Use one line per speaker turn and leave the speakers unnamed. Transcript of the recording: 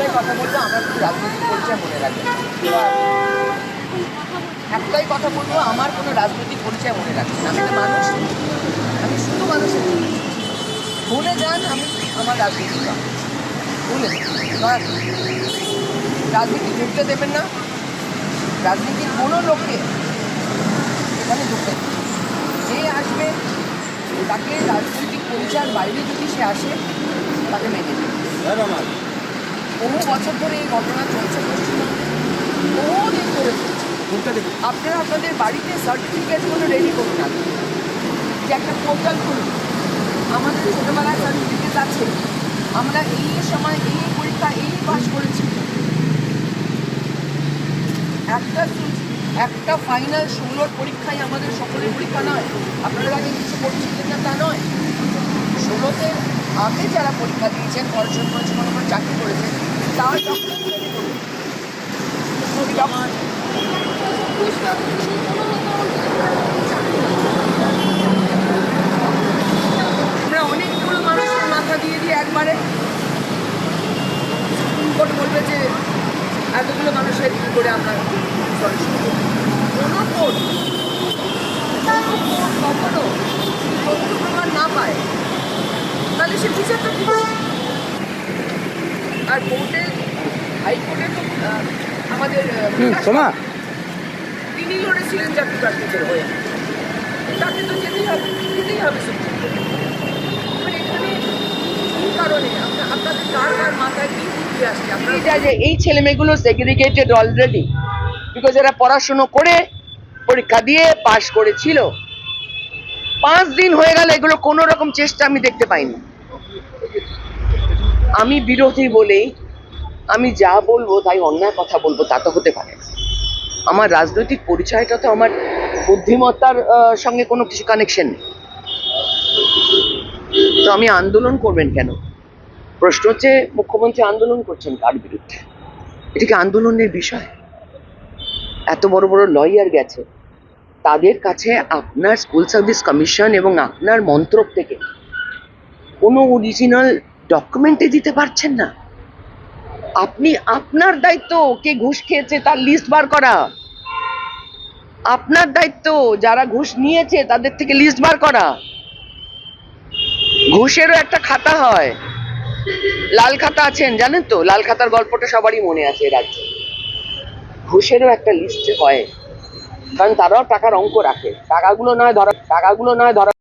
একটাই কথা বলব, আমার কোনো রাজনৈতিক পরিচয় মনে রাখবেন না। একটাই কথা বলব, আমার কোনো রাজনৈতিক পরিচয় মনে রাখবেন না। আমি একটা মানুষ, আমি শুধু মানুষের। ভুলে যান, আমি আমার রাজনীতি ভুলে। রাজনীতি ঢুকতে দেবেন না রাজনীতির কোনো লোককে এখানে ঢুকতে যে আসবে, তাকে রাজনৈতিক পরিচয়ের বাইরে যদি সে আসে, তাকে মেনে নেবে বহু বছর ধরে এই ঘটনা চলছে পশ্চিমবঙ্গে। বহুদিন ধরে চলছে। আপনারা আপনাদের বাড়িতে সার্টিফিকেটগুলো রেডি করুন আগে যে একটা পোর্টাল খুলুন। আমাদের ছোটোবেলায় সার্টিফিকেট আছে। আমরা এই সময় এই পরীক্ষা এই পাস করেছি। একটা একটা ফাইনাল ষোলোর পরীক্ষাই আমাদের সকলের পরীক্ষা নয়। আপনারা আগে কিছু করছিলেন না তা নয়। ষোলোতে আগে যারা পরীক্ষা দিয়েছেন পড়াশোনা করেছেন কোনো কোনো চাকরি করেছেন আমরা অনেকগুলো মানুষের মাথা দিয়ে দিয়ে একবারে সুপ্রিম কোর্ট বলবে যে এতগুলো মানুষের কী করে আমরা কোনো কোর্ট কখনো তথ্য প্রমাণ না পায়। তাহলে সে বিচারটা? আর কোর্টে হাইকোর্টে তো আহ, আমাদের
সোমা।
তিনি লড়েছিলেন জাতীয় প্রার্থীদের হয়ে। তাকে তো যেতেই হবে যেতেই হবে সুপ্রিম কোর্টে। এখানে কি কারণে? আপনাদের কার কার মাথায় কি বুদ্ধি আসছে? আপনারা এই ছেলে মেয়েগুলো সেগ্রিগেটেড অলরেডি বিকজ এরা পড়াশুনো করে পরীক্ষা দিয়ে পাশ করেছিল। পাঁচ দিন হয়ে গেল এগুলো কোনো রকম চেষ্টা আমি দেখতে পাইনি। আমি বিরোধী বলেই আমি যা বলব, তাই অন্যায় কথা বলব, তা তো হতে পারে না। আমার রাজনৈতিক পরিচয়টা তো আমার বুদ্ধিমত্তার সঙ্গে কোনো কিছু কানেকশন নেই। তো আমি আন্দোলন করবেন কেন? প্রশ্ন হচ্ছে, মুখ্যমন্ত্রী আন্দোলন করছেন কার বিরুদ্ধে? এটা কি আন্দোলনের বিষয়? এত বড় বড় লয়ার গেছে। তাদের কাছে আপনার স্কুল সার্ভিস কমিশন এবং আপনার মন্ত্রক থেকে কোনো অরিজিনাল ডকুমেন্টে দিতে পারছেন না। আপনি আপনার দায়িত্ব কে ঘুষ খেয়েছে তার লিস্ট বার করা। আপনার দায়িত্ব যারা ঘুষ নিয়েছে তাদের থেকে লিস্ট বার করা। ঘুষেরও একটা খাতা হয়। লাল খাতা আছেন, জানেন তো? লাল খাতার গল্পটা সবারই মনে আছে রাজ্যে ঘুষেরও একটা লিস্ট হয়। কারণ তারাও টাকার অঙ্ক রাখে। টাকাগুলো নয় ধরা টাকাগুলো নয় ধরা